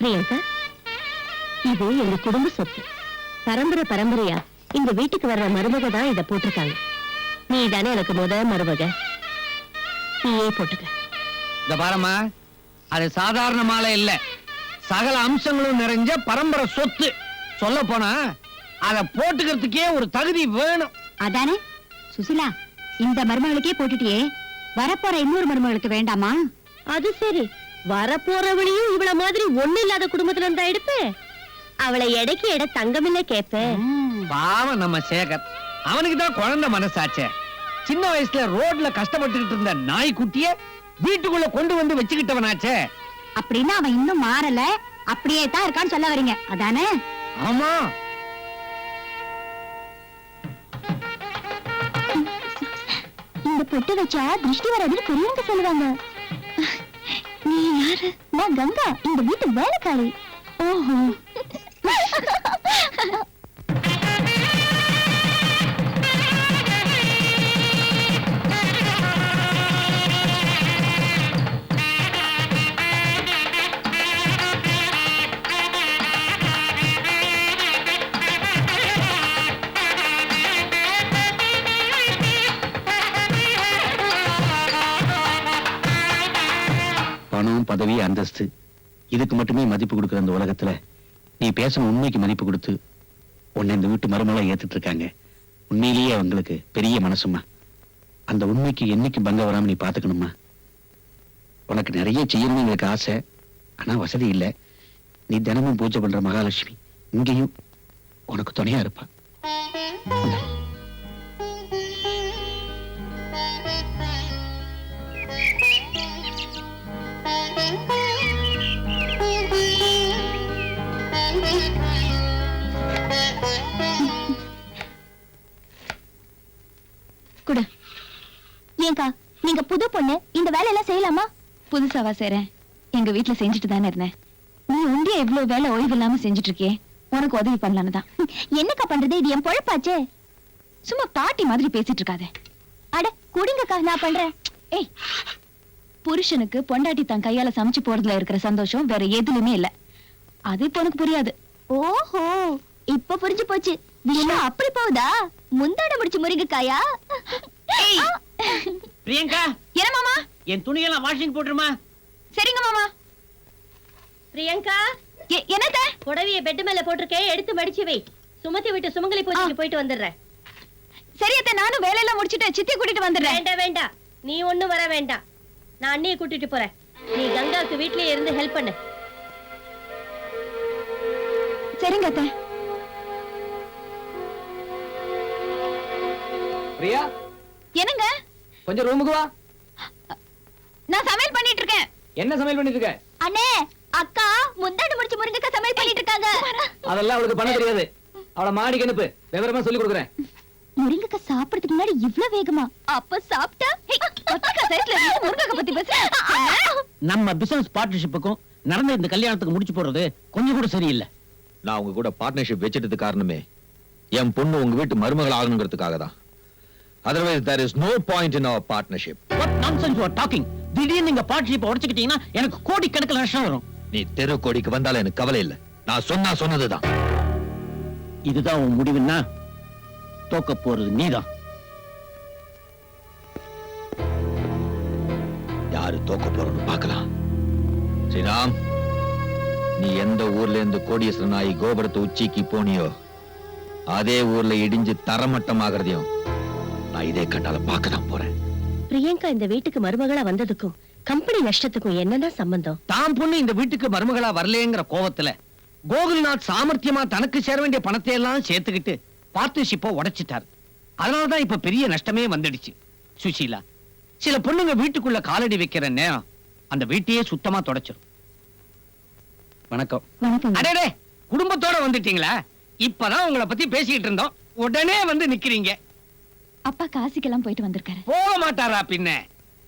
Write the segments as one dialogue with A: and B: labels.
A: பிரியங்கா இது எங்க குடும்ப சொத்து. பரம்பரை பரம்பரையா? இந்த வீட்டுக்கு வர்ற மருமக தான் இத போட்டிருக்காங்க. நீ தானே எனக்கு முத மருமக. நீயே போட்டுக்க.
B: இந்த பாரம்மா அது சாதாரண மாலை இல்ல. சகல அம்சங்களும் நிறைஞ்ச பரம்பரை சொத்து. சொல்ல போனா அத போட்டுக்கிறதுக்கே ஒரு தகுதி வேணும்.
A: அதானே? சுசிலா இந்த மருமகளுக்கே போட்டுட்டியே. வரப்போற இன்னொரு மருமகளுக்கு வேண்டாமா? அது சரி. வரப்போறவளையும் இவள மாதிரி ஒண்ணு இல்லாத குடும்பத்துல இருந்தா எடுப்பேன் அவளை எடைக்கு எடை தங்கமில்ல கேப்பேன்
B: பாவம் நம்ம சேகர். அவனுக்கு தான் குழந்தை மனசாச்சே. சின்ன வயசுல ரோட்ல கஷ்டப்பட்டுக்கிட்டு இருந்த நாய்க்குட்டிய வீட்டுக்குள்ள கொண்டு வந்து வச்சுக்கிட்டவனாச்சே.
A: அப்படின்னா அவன் இன்னும் மாறல. அப்படியே தான் இருக்கான்னு சொல்ல வரீங்க. அதானே?
B: ஆமா.
A: இந்த பொட்டு வச்சா திருஷ்டி வராதுன்னு பெரியவங்க சொல்லுவாங்க. நீ யாரு? நான் கங்கா இந்த வீட்டு வேலைக்காரி. ஓஹோ.
C: பணம் பதவி அந்தஸ்து. இதுக்கு மட்டுமே மதிப்பு கொடுக்குற அந்த உலகத்துல நீ பேசின உண்மைக்கு மதிப்பு கொடுத்து உன்னை இந்த வீட்டு மருமலா ஏத்துட்டு இருக்காங்க உண்மையிலேயே அவங்களுக்கு பெரிய மனசுமா அந்த உண்மைக்கு என்னைக்கு பங்க வராம நீ பாத்துக்கணுமா உனக்கு நிறைய செய்யணும்னு எங்களுக்கு ஆசை. ஆனா வசதி இல்லை. நீ தினமும் பூஜை பண்ற மகாலட்சுமி. இங்கேயும் உனக்கு துணையா இருப்பா.
A: குடு. ஏங்கா நீங்க புது பொண்ணு இந்த வேலையெல்லாம் செய்யலாமா? புதுசாவா செய்றேன். எங்க வீட்ல செஞ்சுட்டு தானே இருந்தேன். நீ ஒண்டியா இவ்வளவு வேலை ஓய்வு இல்லாம செஞ்சுட்டு இருக்கியே உனக்கு உதவி பண்ணலான்னு தான். என்னக்கா பண்றது? இது என் பொழப்பாச்சே. சும்மா பாட்டி மாதிரி பேசிட்டு இருக்காதே. அட குடிங்கக்கா நான் பண்றேன். ஏய் புருஷனுக்கு பொண்டாட்டி தன் கையால சமைச்சு போறதுல இருக்கிற சந்தோஷம் வேற எதுலயுமே இல்ல. அது இப்ப உனக்கு புரியாது. ஓஹோ இப்ப புரிஞ்சு போச்சு. விஷயம் அப்படி போகுதா? முந்தாட முடிச்சு முருங்கைக்காயா?
B: பிரியங்கா.
A: என்ன மாமா?
B: என் துணியெல்லாம் வாஷிங் போட்டுருமா?
A: சரிங்க மாமா.
D: பிரியங்கா.
A: என்னத்த?
D: புடவைய பெட் மேல போட்டிருக்கேன் எடுத்து மடிச்சு வை. சுமத்தி விட்டு சுமங்கலி பூஜைக்கு போயிட்டு வந்துடுறேன்.
A: சரியத்த நானும் வேலையெல்லாம் முடிச்சிட்டு சித்தி கூட்டிட்டு வந்துடுறேன்.
D: வேண்டாம் வேண்டாம் நீ ஒண்ணும் வர வேண்டாம். நான் அண்ணியை கூட்டிட்டு போறேன். நீ கங்காவுக்கு வீட்லயே இருந்து ஹெல்ப் பண்ணு.
A: சரிங்க அத்தை.
B: பிரியா?
A: என்னங்க?
B: கொஞ்சம் ரூமுக்கு வா.
A: நான் சமையல் பண்ணிட்டு இருக்கேன்
B: என்ன சமையல் பண்ணிட்டு இருக்க
A: அண்ணே அக்கா முந்தாடு முடிச்சு முருங்கக்கா சமையல் பண்ணிட்டு இருக்காங்க
B: அதெல்லாம் அவளுக்கு பண்ண தெரியாது. அவளை மாடிக்கு அனுப்பு. விவரமா சொல்லி கொடுக்குறேன்.
A: முருங்கக்கா சாப்பிடுறதுக்கு முன்னாடி இவ்ளோ வேகமா? அப்ப சாப்பிட்டா? முருங்கக்கா பத்தி பேசுறேன்
B: நம்ம பிசினஸ் பார்ட்னர்ஷிப்புக்கும் நடந்த இந்த கல்யாணத்துக்கு முடிச்சு போடுறது கொஞ்சம் கூட சரியில்லை.
E: நான் உங்க கூட பார்ட்னர்ஷிப் வச்சிட்டது காரணமே என் பொண்ணு உங்க வீட்டு மருமகள் ஆகணுங்கிறதுக்காக தான் otherwise there is no point in our partnership
B: what nonsense you are talking திடீர்னு நீங்க பார்ட்னர்ஷிப் உடைச்சுக்கிட்டீங்கன்னா எனக்கு கோடி கணக்கில் நஷ்டம் வரும்.
E: நீ தெரு கோடிக்கு வந்தாலும் எனக்கு கவலை இல்லை. நான் சொன்னா சொன்னதுதான்.
B: இதுதான் உன் முடிவுன்னா? தோக்க போறது நீதான்.
E: யாரு தோக்க போறோம்னு பார்க்கலாம். ஸ்ரீராம் நீ எந்த ஊர்ல இருந்து கோடீஸ்வரன் ஆகி கோபுரத்து உச்சிக்கு போனியோ அதே ஊர்ல இடிஞ்சு தரமட்டம் ஆகிறதையும் நான் இதே கண்ணால பார்க்க தான் போறேன்.
D: பிரியங்கா இந்த வீட்டுக்கு மருமகளா வந்ததுக்கும் கம்பெனி நஷ்டத்துக்கும் என்னன்னா சம்பந்தம்?
B: தாம் பொண்ணு இந்த வீட்டுக்கு மருமகளா வரலையேங்கிற கோவத்துல கோகுல்நாத் சாமர்த்தியமா தனக்கு சேர வேண்டிய பணத்தை எல்லாம் சேர்த்துக்கிட்டு பார்ட்னர்ஷிப்பை உடைச்சிட்டார். அதனாலதான் இப்ப பெரிய நஷ்டமே வந்துடுச்சு. சுசீலா சில பொண்ணுங்க வீட்டுக்குள்ள காலடி வைக்கிற நேரம் அந்த வீட்டையே சுத்தமா தொடச்சிரும்.
C: வணக்கம்.
B: அடடே குடும்பத்தோட வந்துட்டீங்களா? இப்பதான் உங்களை பத்தி பேசிக்கிட்டு இருந்தோம். உடனே வந்து நிக்கிறீங்க.
A: அப்பா காசிக்கெல்லாம் போயிட்டு வந்திருக்காரு.
B: போக மாட்டாரா பின்ன?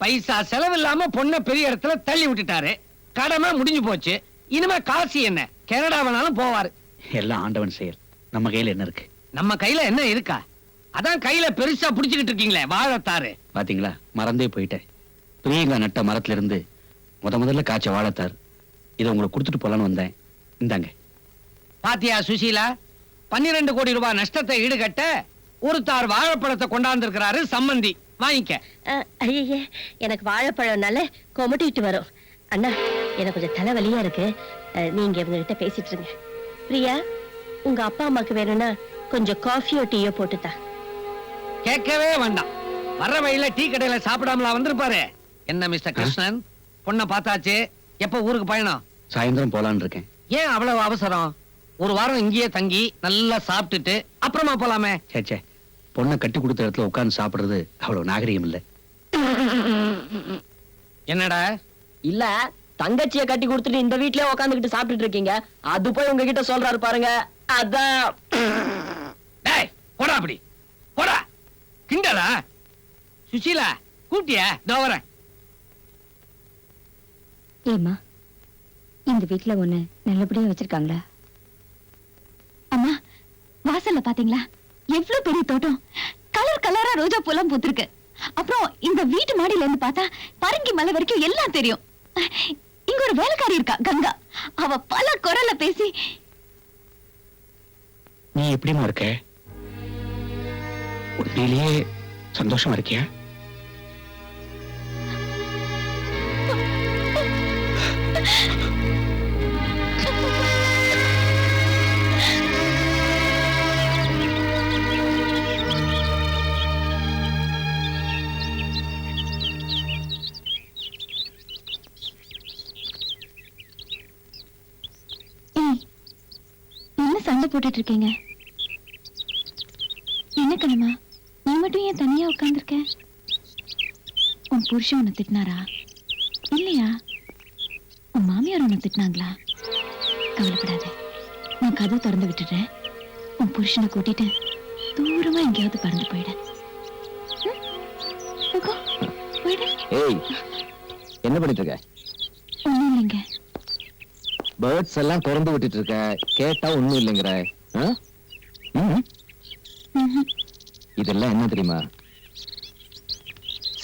B: பைசா செலவில்லாம பொண்ணை பெரிய இடத்துல தள்ளி விட்டுட்டாரு. கடமை முடிஞ்சு போச்சு. இனிமே காசு என்ன? கனடா வேணாலும் போவாரு.
C: எல்லாம் ஆண்டவன் செயல். நம்ம கையில என்ன இருக்கு?
B: நம்ம கையில என்ன இருக்கா? அதான் கையில பெருசா புடிச்சுக்கிட்டு இருக்கீங்களே வாழைத்தாரு
C: பாத்தீங்களா? மறந்தே போயிட்டேன். பிரியங்கா நட்ட மரத்துல இருந்து முத முதல்ல காய்ச்ச வாழைத்தார் இதை உங்களுக்கு கொடுத்துட்டு போலான்னு வந்தேன். இந்தாங்க.
B: பாத்தியா சுசீலா? பன்னிரண்டு கோடி ரூபாய் நஷ்டத்தை ஈடுகட்ட ஒருத்தார் வாழைப்பழத்தை கொண்டாந்துருக்கிறாரு சம்மந்தி. வாங்கிக்க.
D: ஐயே எனக்கு வாழைப்பழம்னால கொமட்டிட்டு வரும். அண்ணா எனக்கு கொஞ்சம் தலைவலியா இருக்கு. நீங்க இவங்க கிட்ட பேசிட்டு இருங்க. பிரியா உங்க அப்பா அம்மாக்கு வேணும்னா கொஞ்சம் காஃபியோ டீயோ போட்டுத்தா.
B: கேட்கவே வேண்டாம். வர்ற வழியில டீ கடையில சாப்பிடாமலா வந்திருப்பாரு. என்ன மிஸ்டர் கிருஷ்ணன்? பொண்ணை பார்த்தாச்சு. எப்ப ஊருக்கு பயணம்?
C: சாயந்தரம் போலான்னு இருக்கேன்.
B: ஏன் அவ்வளவு அவசரம்? ஒரு வாரம் இங்கேயே தங்கி நல்லா சாப்பிட்டுட்டு அப்புறமா போலாமே.
C: சே சே பொண்ணை கட்டி கொடுத்த இடத்துல உட்கார்ந்து சாப்பிடுறது அவ்வளவு நாகரிகம் இல்லை.
B: என்னடா?
F: இல்ல தங்கச்சிய கட்டி கொடுத்துட்டு இந்த வீட்லயே உட்காந்துக்கிட்டு சாப்பிட்டுட்டு இருக்கீங்க. அது போய் உங்ககிட்ட சொல்றாரு பாருங்க. அதான்.
B: டேய் போடா அப்படி. போடா. கிண்டலா? சுசீலா கூட்டிய? இதோ வரேன்.
A: ஏம்மா இந்த வீட்ல ஒண்ணு நல்லபடியா வச்சிருக்காங்களா? அம்மா வாசல்ல பாத்தீங்களா? எவ்வளவு பெரிய தோட்டம்? கலர் கலரா ரோஜா பூலாம் பூத்திருக்கு. அப்புறம் இந்த வீட்டு மாடியில இருந்து பார்த்தா பரங்கி மலை வரைக்கும் எல்லாம் தெரியும். இங்க ஒரு வேலைக்காரி இருக்கா கங்கா. அவ பல குரல்ல பேசி
C: நீ எப்படிமா இருக்க? உண்மையிலேயே சந்தோஷமா இருக்கியா?
A: போட்டுட்டு இருக்கீங்க என்ன கண்ணம்மா நீ மட்டும் ஏன் தனியா உட்கார்ந்திருக்க? உன் புருஷன் உன்னை திட்டினாரா? இல்லையா? உன் மாமியார் உன்னை திட்டினாங்களா? கவலைப்படாத நான் கதவு திறந்து விட்டுடுறேன். உன் புருஷனை கூட்டிட்டு தூரமா எங்கேயாவது பறந்து போயிடு.
E: என்ன பண்ணிட்டு இருக்க?
A: ஒண்ணும் இல்லைங்க.
E: பேர்ட்ஸ் எல்லாம் திறந்து விட்டுட்டு இருக்க கேட்டா ஒண்ணும் இல்லைங்கிற. இதெல்லாம் என்ன தெரியுமா?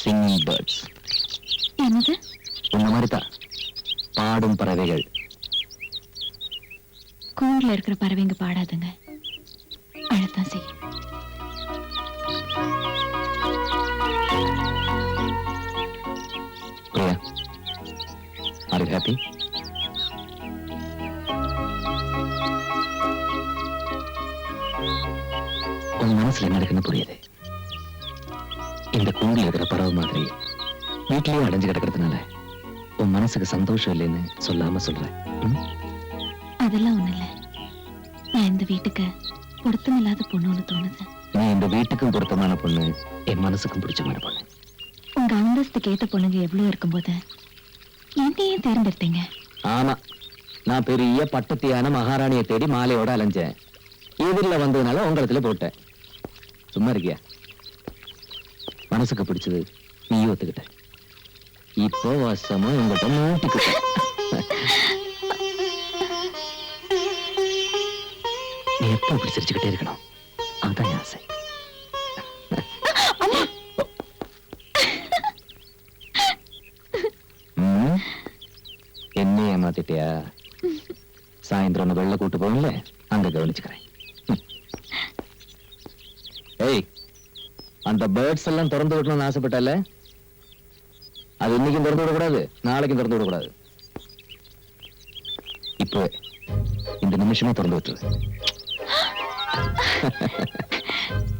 E: சிங்கிங் பேர்ட்ஸ்
A: என்னது?
E: உன்ன மாதிரி தான் பாடும் பறவைகள்.
A: கூண்டுல இருக்கிற பறவைங்க பாடாதுங்க. அழத்தான் செய்யும்.
E: பிரியா ஆர் ஹாப்பி மனசுல என்ன இருக்குன்னு புரியுது. இந்த கூண்டில் இருக்கிற பறவை மாதிரி வீட்லயே அடைஞ்சு கிடக்கிறதுனால உன் மனசுக்கு சந்தோஷம் இல்லைன்னு சொல்லாம சொல்றேன்?
A: அதெல்லாம் ஒண்ணு இல்ல. நான் இந்த வீட்டுக்கு பொருத்தம் இல்லாத பொண்ணுன்னு தோணுது.
E: நீ இந்த வீட்டுக்கும் பொருத்தமான பொண்ணு என் மனசுக்கும் பிடிச்சமான பொண்ணு.
A: உங்க அந்தஸ்துக்கு ஏத்த பொண்ணுங்க எவ்வளவு இருக்கும்போது என்னையே தேர்ந்தெடுத்தீங்க?
E: ஆமா. நான் பெரிய பட்டத்தியான மகாராணியை தேடி மாலையோட அலைஞ்சேன். எதிரில் வந்ததுனால உங்களத்துல போட்டேன். சும்மா இருக்கியா? மனசுக்கு பிடிச்சது நீ ஒத்துக்கிட்ட. இப்போ வசமா உங்கள்கிட்ட மாட்டிக்கிட்ட. நீ எப்போ இப்படி சிரிச்சுக்கிட்டே இருக்கணும்? அதுதான் என் ஆசை? என்ன ஏமாத்திட்டியா? சாயந்தரம் வெளில கூட்டு போகல அங்க கவனிச்சுக்கிறேன் ம். ஏய் அந்த பேர்ட்ஸ் எல்லாம் திறந்து விடணும்னு ஆசைப்பட்டால அது இன்னைக்கும் திறந்து விடக்கூடாது நாளைக்கும் திறந்து விடக்கூடாது. இப்போ இந்த நிமிஷமே திறந்து விட்டுரு.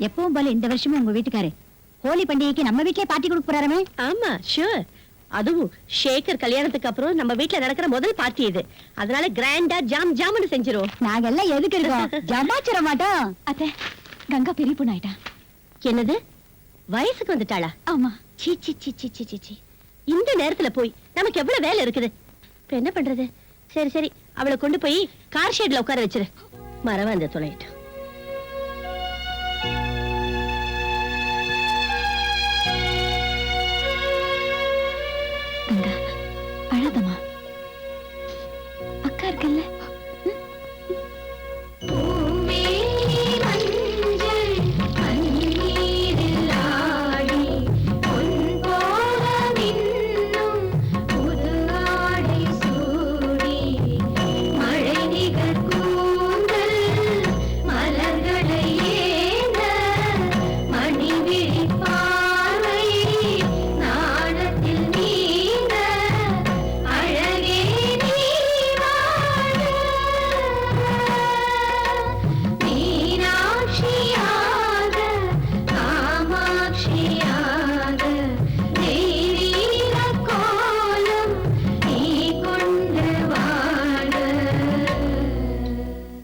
G: எப்பவும் போல இந்த வருஷமும் உங்க வீட்டுக்காரு ஹோலி பண்டிகைக்கு நம்ம வீட்லயே பார்ட்டி கொடுக்க போறாரமே
D: ஆமா ஷூர் அதுவும் ஷேகர் கல்யாணத்துக்கு அப்புறம் நம்ம வீட்ல நடக்கிற முதல் பார்ட்டி இது. அதனால கிராண்டா ஜாம் ஜாம்னு செஞ்சிரும்
G: நாங்க எல்லாம் எதுக்கு இருக்கோம்? ஜமாச்சிர மாட்டோம். அத்தை கங்கா பெரிய பொண்ணு ஆயிட்டா.
D: என்னது? வயசுக்கு வந்துட்டாளா?
G: ஆமா.
D: சீ சீ சீ சீ சீ, சீ சீ. இந்த நேரத்துல போய் நமக்கு எவ்வளவு வேலை இருக்குது? இப்ப என்ன பண்றது? சரி சரி. அவளை கொண்டு போய் கார் ஷெட்ல உட்கார வச்சிரு. மரவா இந்த தொலையிட்டோம்